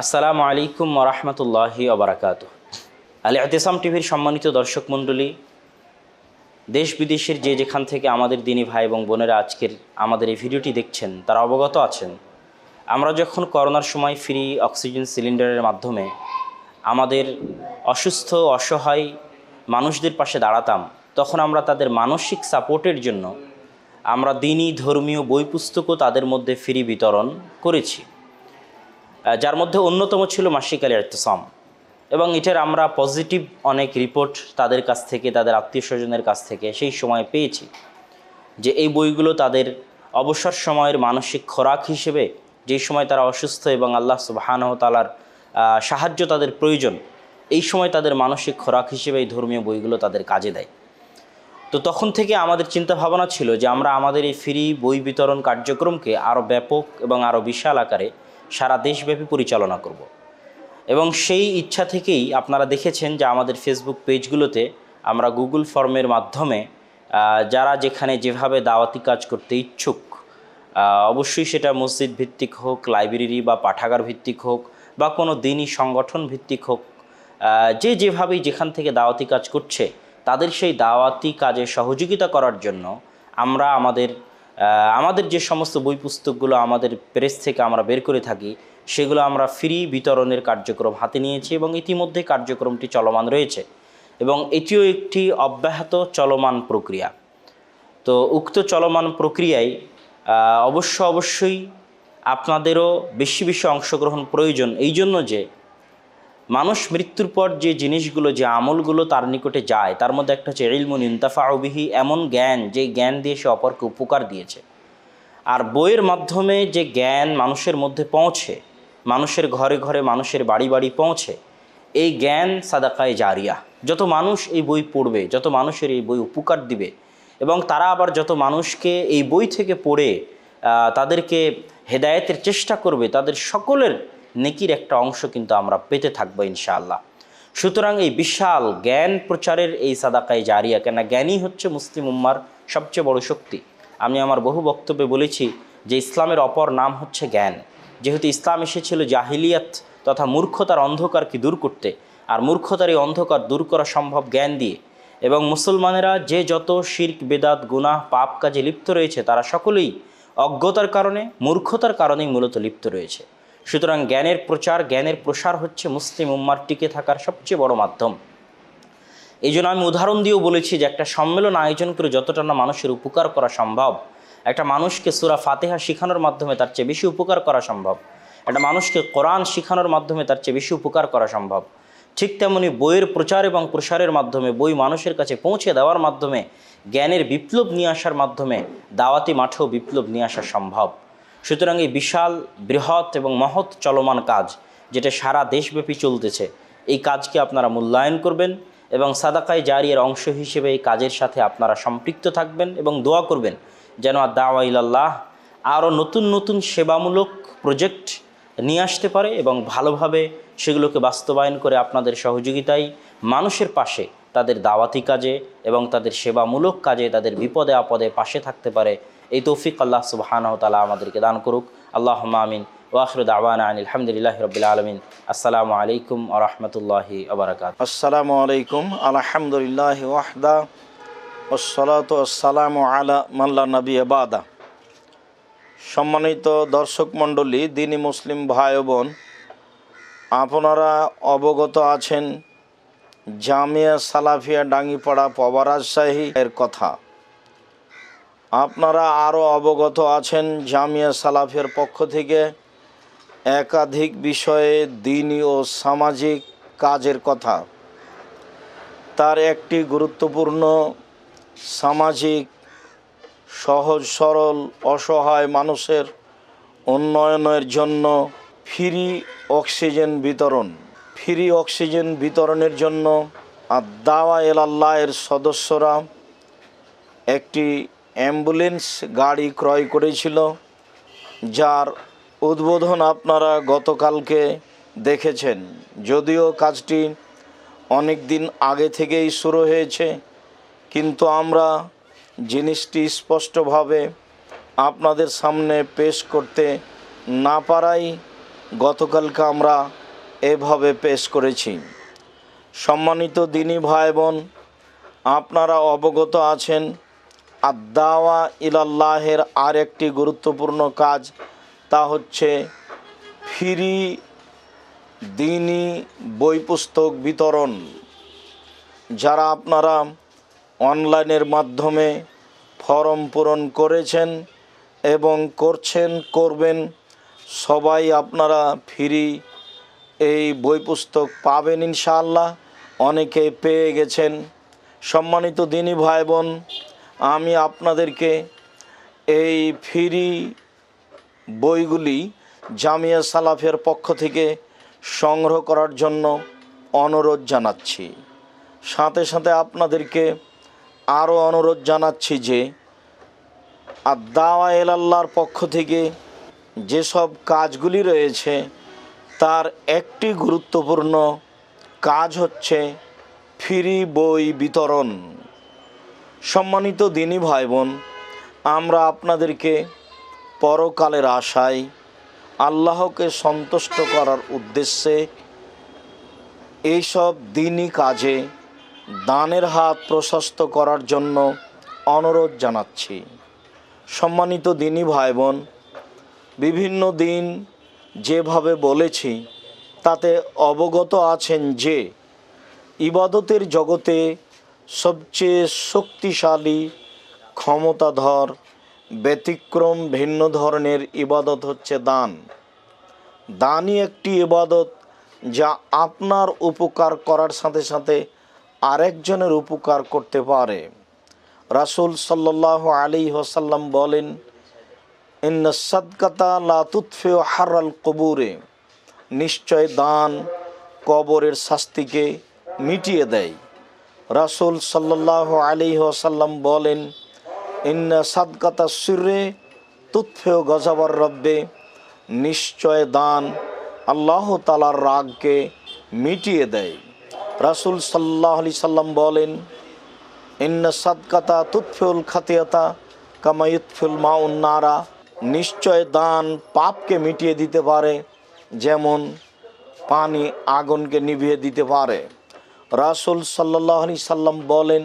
আসসালামু আলাইকুম ওরহমতুল্লাহি ওবরাকাত আলী আতেসাম টিভির সম্মানিত দর্শক মণ্ডলী, দেশ বিদেশের যে যেখান থেকে আমাদের দিনী ভাই এবং বোনেরা আজকের আমাদের এই ভিডিওটি দেখছেন, তারা অবগত আছেন, আমরা যখন করোনার সময় ফ্রি অক্সিজেন সিলিন্ডারের মাধ্যমে আমাদের অসুস্থ, অসহায় মানুষদের পাশে দাঁড়াতাম, তখন আমরা তাদের মানসিক সাপোর্টের জন্য আমরা দিনই ধর্মীয় বই পুস্তকও তাদের মধ্যে ফ্রি বিতরণ করেছি। যার মধ্যে অন্যতম ছিল মাসিক আলী এর্তসাম এবং এটার আমরা পজিটিভ অনেক রিপোর্ট তাদের কাছ থেকে, তাদের আত্মীয় স্বজনের কাছ থেকে সেই সময় পেয়েছি যে এই বইগুলো তাদের অবসর সময়ের মানসিক খোরাক হিসেবে যেই সময় তারা অসুস্থ এবং আল্লাহ সুবাহানহ তালার সাহায্য তাদের প্রয়োজন, এই সময় তাদের মানসিক খোরাক হিসেবে এই ধর্মীয় বইগুলো তাদের কাজে দেয়। তো তখন থেকে আমাদের চিন্তা ভাবনা ছিল যে আমরা আমাদের এই ফ্রি বই বিতরণ কার্যক্রমকে আরও ব্যাপক এবং আরও বিশাল আকারে সারা দেশব্যাপী পরিচালনা করব। এবং সেই ইচ্ছা থেকেই আপনারা দেখেছেন যে আমাদের ফেসবুক পেজগুলোতে আমরা গুগল ফর্মের মাধ্যমে যারা যেখানে যেভাবে দাওয়াতি কাজ করতে ইচ্ছুক অবশ্যই সেটা মসজিদ ভিত্তিক হোক লাইব্রেরি বা পাঠাগার ভিত্তিক হোক, বা কোনো দিনই সংগঠন ভিত্তিক হোক যে যেভাবেই যেখান থেকে দাওয়াতি কাজ করছে, তাদের সেই দাওয়াতি কাজে সহযোগিতা করার জন্য আমরা আমাদের আমাদের যে সমস্ত বই পুস্তকগুলো আমাদের প্রেস থেকে আমরা বের করে থাকি, সেগুলো আমরা ফ্রি বিতরণের কার্যক্রম হাতে নিয়েছি এবং ইতিমধ্যে কার্যক্রমটি চলমান রয়েছে এবং এটিও একটি অব্যাহত চলমান প্রক্রিয়া। তো উক্ত চলমান প্রক্রিয়ায় অবশ্য অবশ্যই আপনাদেরও বেশি বেশি অংশগ্রহণ প্রয়োজন। এই জন্য যে মানুষ মৃত্যুর পর যে জিনিসগুলো, যে আমলগুলো তার নিকটে যায়, তার মধ্যে একটা হচ্ছে ইলমুন ইন্তাফাউবিহি এমন জ্ঞান যে জ্ঞান দিয়ে সে অপরকে উপকার দিয়েছে। আর বইয়ের মাধ্যমে যে জ্ঞান মানুষের মধ্যে পৌঁছে, মানুষের ঘরে ঘরে মানুষের বাড়ি বাড়ি পৌঁছে, এই জ্ঞান সাদাকায় জারিয়া। যত মানুষ এই বই পড়বে, যত মানুষের এই বই উপকার দিবে, এবং তারা আবার যত মানুষকে এই বই থেকে পড়ে তাদেরকে হেদায়েতের চেষ্টা করবে, তাদের সকলের নেকির একটা অংশ কিন্তু আমরা পেতে থাকব ইনশাআল্লাহ। সুতরাং এই বিশাল জ্ঞান প্রচারের এই সাদাকায় জারিয়া কেন জ্ঞানই হচ্ছে মুসলিম উম্মার সবচেয়ে বড় শক্তি। আমি আমার বহু বক্তব্যে বলেছি যে ইসলামের অপর নাম হচ্ছে জ্ঞান। যেহেতু ইসলাম এসেছিল জাহিলিয়াত তথা মূর্খতার অন্ধকারকে দূর করতে, আর মূর্খতার এই অন্ধকার দূর করা সম্ভব জ্ঞান দিয়ে। এবং মুসলমানেরা যে যত শির্ক, বেদাত, গুনাহ, পাপ কাজে লিপ্ত রয়েছে, তারা সকলেই অজ্ঞতার কারণে, মূর্খতার কারণেই মূলত লিপ্ত রয়েছে। সুতরাং জ্ঞানের প্রচার, জ্ঞানের প্রসার হচ্ছে মুসলিম উম্মার টিকে থাকার সবচেয়ে বড় মাধ্যম। এই জন্য আমি উদাহরণ দিয়েও বলেছি যে একটা সম্মেলন আয়োজন করে যতটা না মানুষের উপকার করা সম্ভব, একটা মানুষকে সুরা ফাতেহা শেখানোর মাধ্যমে তার চেয়ে বেশি উপকার করা সম্ভব, একটা মানুষকে কোরআন শেখানোর মাধ্যমে তার চেয়ে বেশি উপকার করা সম্ভব। ঠিক তেমনি বইয়ের প্রচার এবং প্রসারের মাধ্যমে, বই মানুষের কাছে পৌঁছে দেওয়ার মাধ্যমে, জ্ঞানের বিপ্লব নিয়ে আসার মাধ্যমে, দাওয়াতি মাঠেও বিপ্লব নিয়ে আসা সম্ভব। সুতরাং এই বিশাল, বৃহৎ এবং মহৎ চলমান কাজ যেটা সারা দেশব্যাপী চলতেছে, এই কাজকে আপনারা মূল্যায়ন করবেন এবং সাদাকায় জারিয়ার অংশ হিসেবে এই কাজের সাথে আপনারা সম্পৃক্ত থাকবেন এবং দোয়া করবেন যেন আর দাওয়া ইলাল্লাহ আরও নতুন নতুন সেবামূলক প্রজেক্ট নিয়ে আসতে পারে এবং ভালোভাবে সেগুলোকে বাস্তবায়ন করে আপনাদের সহযোগিতায় মানুষের পাশে তাদের দাওয়াতি কাজে এবং তাদের সেবামূলক কাজে তাদের বিপদে আপদে পাশে থাকতে পারে এই তৌফিক আল্লাহ সুবাহানাহ তালা আমাদেরকে দান করুক। আল্লাহ আমিন। ওয়াখর দাওয়ানা আনিল আলহামদুলিল্লাহ রবিল আলমিন। আসসালামু আলাইকুম আ রহমতুল্লাহি আবরকাত আসসালামু আলাইকুম। আলহামদুলিল্লাহ ওয়াহদা। ওসলাত আলা মাল্লা নবী বাদা। সম্মানিত দর্শক মণ্ডলী, দিনী মুসলিম ভাই বোন, আপনারা অবগত আছেন জামিয়া সালাফিয়া ডাঙ্গিপাড়া পবা রাজশাহী এর কথা। আপনারা আরও অবগত আছেন জামিয়া সালাফের পক্ষ থেকে একাধিক বিষয়ে দিনী ও সামাজিক কাজের কথা। তার একটি গুরুত্বপূর্ণ সামাজিক, সহজ, সরল, অসহায় মানুষের উন্নয়নের জন্য ফ্রি অক্সিজেন বিতরণ। ফ্রি অক্সিজেন বিতরণের জন্য আর দাওয়া এলাল্লাহের সদস্যরা একটি অ্যাম্বুলেন্স গাড়ি ক্রয় করেছিল, যার উদ্বোধন আপনারা গতকালকে দেখেছেন। যদিও কাজটি অনেক দিন আগে থেকেই শুরু হয়েছে, কিন্তু আমরা জিনিসটি স্পষ্টভাবে আপনাদের সামনে পেশ করতে না পারাই গতকালকে আমরা এভাবে পেশ করেছি। সম্মানিত দিনী ভাই বোন আপনারা অবগত আছেন আদাওয়া ইলাল্লাহের আর একটি গুরুত্বপূর্ণ কাজ তা হচ্ছে ফ্রি দিনী বই পুস্তক বিতরণ, যারা আপনারা অনলাইনের মাধ্যমে ফর্ম পূরণ করেছেন এবং করছেন, করবেন, সবাই আপনারা ফ্রি এই বই পুস্তক পাবেন ইনশাআল্লাহ। অনেকে পেয়ে গেছেন। সম্মানিত দিনী ভাই বোন আমি আপনাদেরকে এই ফ্রি বইগুলি জামিয়া সালাফের পক্ষ থেকে সংগ্রহ করার জন্য অনুরোধ জানাচ্ছি। সাথে সাথে আপনাদেরকে আরও অনুরোধ জানাচ্ছি যে আদাওয়া এলাল্লাহর পক্ষ থেকে যেসব কাজগুলি রয়েছে, তার একটি গুরুত্বপূর্ণ কাজ হচ্ছে ফ্রি বই বিতরণ। সম্মানিত দিনী ভাই বোন আমরা আপনাদেরকে পরকালের আশায় আল্লাহকে সন্তুষ্ট করার উদ্দেশ্যে এইসব দিনই কাজে দানের হাত প্রশস্ত করার জন্য অনুরোধ জানাচ্ছি। সম্মানিত দিনী ভাই বোন বিভিন্ন দিন যেভাবে বলেছি, তাতে অবগত আছেন যে ইবাদতের জগতে সবচেয়ে শক্তিশালী, ক্ষমতাধর, ব্যতিক্রম ভিন্ন ধরনের ইবাদত হচ্ছে দান। দানই একটি ইবাদত যা আপনার উপকার করার সাথে সাথে আরেকজনের উপকার করতে পারে। রাসুল সাল্লাহ আলী হোসাল্লাম বলেন, ইন্ন সদকাতা লাতুৎফে হারাল কবুরে। নিশ্চয় দান কবরের শাস্তিকে মিটিয়ে দেয়। রাসুল সাল্লাহ আলী ওসাল্লাম বলেন, ইন্না সাদকাতা সুরে তুৎফেও গজাবার রব্বে, নিশ্চয় দান আল্লাহ তালার রাগকে মিটিয়ে দেয়। রাসুল সাল্লাহ আলি সাল্লাম বলেন, ইন্না সাদকাতা তুৎফেউল খাতিয়াতা কামায়ুৎফুল মাউন্নারা নিশ্চয় দান পাপকে মিটিয়ে দিতে পারে, যেমন পানি আগুনকে নিভিয়ে দিতে পারে। রাসুল সাল্লাহ আলি সাল্লাম বলেন,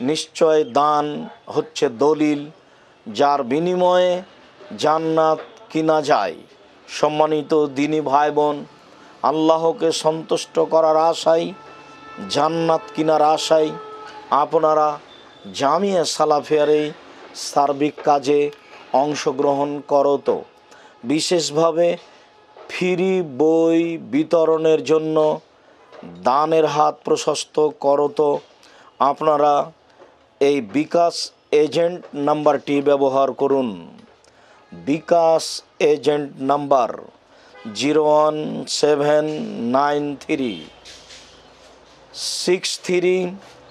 নিশ্চয় দান হচ্ছে দলিল যার বিনিময়ে জান্নাত কিনা যায়। সম্মানিত দিনী ভাই বোন আল্লাহকে সন্তুষ্ট করার আশায়, জান্নাত কিনার আশায় আপনারা জামিয়া সালাফিয়ারে সার্বিক কাজে অংশগ্রহণ করত বিশেষভাবে ফ্রি বই বিতরণের জন্য দানের হাত প্রশস্ত করত আপনারা এই বিকাশ এজেন্ট নাম্বারটি ব্যবহার করুন। BKash agent number zero one seven nine three, six three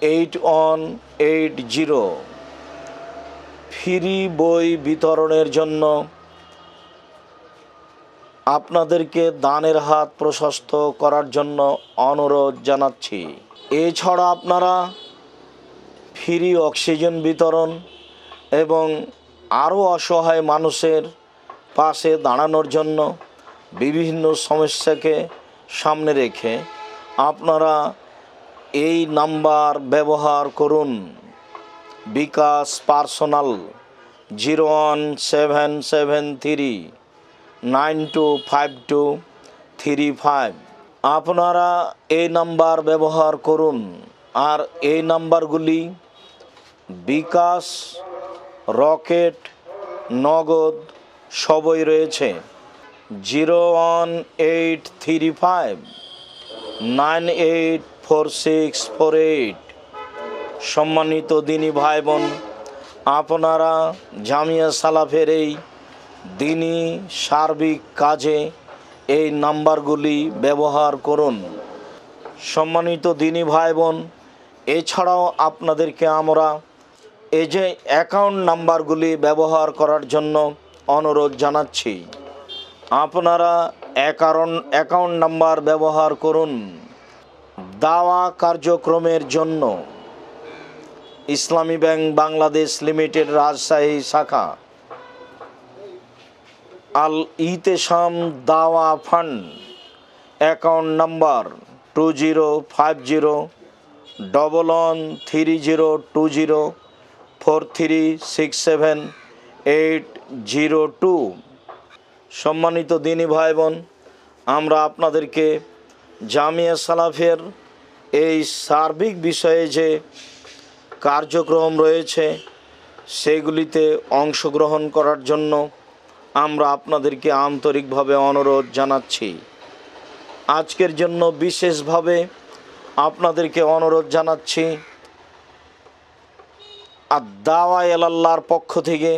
eight one eight zero. Free বই বিতরণের জন্য আপনাদেরকে দানের হাত প্রশস্ত করার জন্য অনুরোধ জানাচ্ছি। এছাড়া আপনারা ফ্রি অক্সিজেন বিতরণ এবং আরও অসহায় মানুষের পাশে দাঁড়ানোর জন্য বিভিন্ন সমস্যাকে সামনে রেখে আপনারা এই নাম্বার ব্যবহার করুন। BKash personal zero one seven seven three nine two five two three five. আপনারা এই নাম্বার ব্যবহার করুন। আর এই নাম্বারগুলি বিকাশ, রকেট, নগদ সবই রয়েছে। Zero one eight three five, nine eight four six four eight. সম্মানিত দিনী ভাই বোন, আপনারা জামিয়া সালাফের এই দিনই সার্বিক কাজে এই নাম্বারগুলি ব্যবহার করুন। সম্মানিত দিনী ভাই বোন এছাড়াও আপনাদেরকে আমরা এই যে অ্যাকাউন্ট নাম্বারগুলি ব্যবহার করার জন্য অনুরোধ জানাচ্ছি, আপনারা অ্যাকারণ অ্যাকাউন্ট নাম্বার ব্যবহার করুন। দাওয়া কার্যক্রমের জন্য ইসলামী ব্যাংক বাংলাদেশ লিমিটেড রাজশাহী শাখা Al Itesham Dawa fund, account number two zero five zero, double one three zero two zero four three six seven eight zero two. সম্মানিত দিনী ভাই বোন আমরা আপনাদেরকে জামিয়া সালাফের এই সার্বিক বিষয়ে যে কার্যক্রম রয়েছে, সেগুলিতে অংশগ্রহণ করার জন্য আমরা আপনাদেরকে আন্তরিকভাবে অনুরোধ জানাচ্ছি। আজকের জন্য বিশেষভাবে আপনাদেরকে অনুরোধ জানাচ্ছি আর দাওয়া এলাল্লাহর পক্ষ থেকে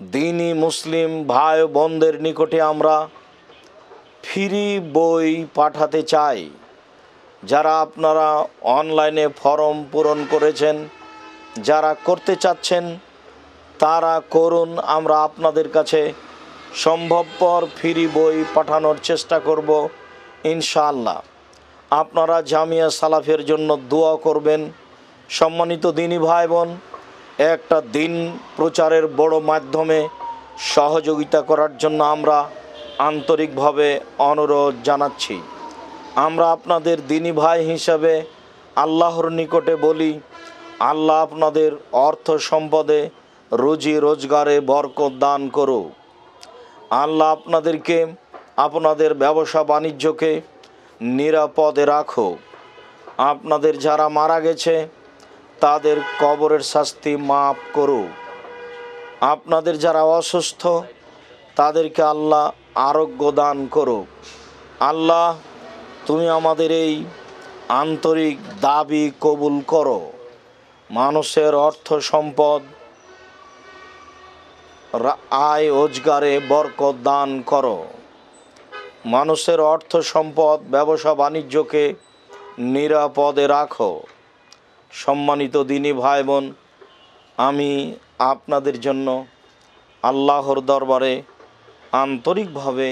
দিনী মুসলিম ভাই বোনদের নিকটে আমরা ফ্রি বই পাঠাতে চাই। যারা আপনারা অনলাইনে ফর্ম পূরণ করেছেন, যারা করতে চাচ্ছেন তারা করুন, আমরা আপনাদের কাছে সম্ভবপর ফ্রি বই পাঠানোর চেষ্টা করব, ইনশাআল্লাহ। আপনারা জামিয়া সালাফের জন্য দোয়া করবেন। সম্মানিত দিনী ভাই বোন একটা দিন প্রচারের বড় মাধ্যমে সহযোগিতা করার জন্য আমরা আন্তরিকভাবে অনুরোধ জানাচ্ছি। আমরা আপনাদের দিনী ভাই হিসাবে আল্লাহর নিকটে বলি, আল্লাহ আপনাদের অর্থ সম্পদে রুজি রোজগারে বরকত দান করো। আল্লাহ আপনাদেরকে আপনাদের ব্যবসা বাণিজ্যকে নিরাপদে রাখো। আপনাদের যারা মারা গেছে, তাদের কবরের শাস্তি মাফ করুক আপনাদের যারা অসুস্থ, তাদেরকে আল্লাহ আরোগ্য দান করুক আল্লাহ, তুমি আমাদের এই আন্তরিক দাবি কবুল করো। মানুষের অর্থ সম্পদ আয় রোজগারে বরকত দান করো। মানুষের অর্থ সম্পদ ব্যবসা বাণিজ্যকে নিরাপদে রাখো। সম্মানিত দিনী ভাই বোন আমি আপনাদের জন্য আল্লাহর দরবারে আন্তরিকভাবে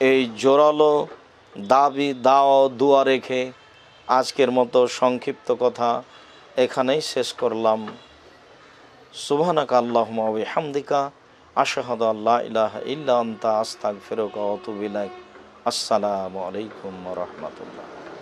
এই জোরালো দাবি দাও দুয়া রেখে আজকের মতো সংক্ষিপ্ত কথা এখানেই শেষ করলাম। সুবহানাকা আল্লাহুম্মা ওয়া বিহামদিকা আশহাদু আল্লা ইলাহা ইল্লা আনতা আসসালামু আলাইকুম রাহমাতুল্লাহ।